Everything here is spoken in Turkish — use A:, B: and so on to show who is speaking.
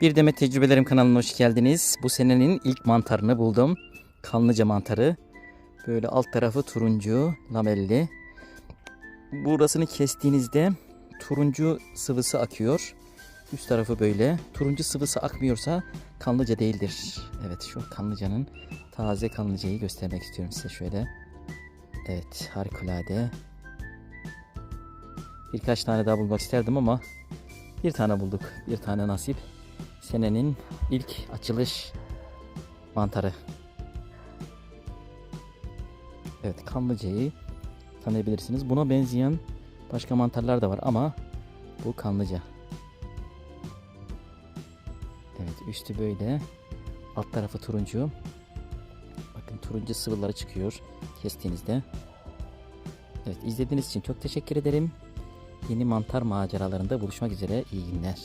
A: Bir Demet Tecrübelerim kanalına hoş geldiniz. Bu senenin ilk mantarını buldum. Kanlıca mantarı. Böyle alt tarafı turuncu, lamelli. Burasını kestiğinizde turuncu sıvısı akıyor. Üst tarafı böyle. Turuncu sıvısı akmıyorsa kanlıca değildir. Evet şu kanlıcanın taze kanlıcayı göstermek istiyorum size şöyle. Evet harikulade. Birkaç tane daha bulmak isterdim ama bir tane bulduk. Bir tane nasip. Senenin ilk açılış mantarı. Evet kanlıcayı tanıyabilirsiniz. Buna benzeyen başka mantarlar da var ama bu kanlıca. Evet üstü böyle. Alt tarafı turuncu. Bakın turuncu sıvıları çıkıyor kestiğinizde. Evet izlediğiniz için çok teşekkür ederim. Yeni mantar maceralarında buluşmak üzere. İyi günler.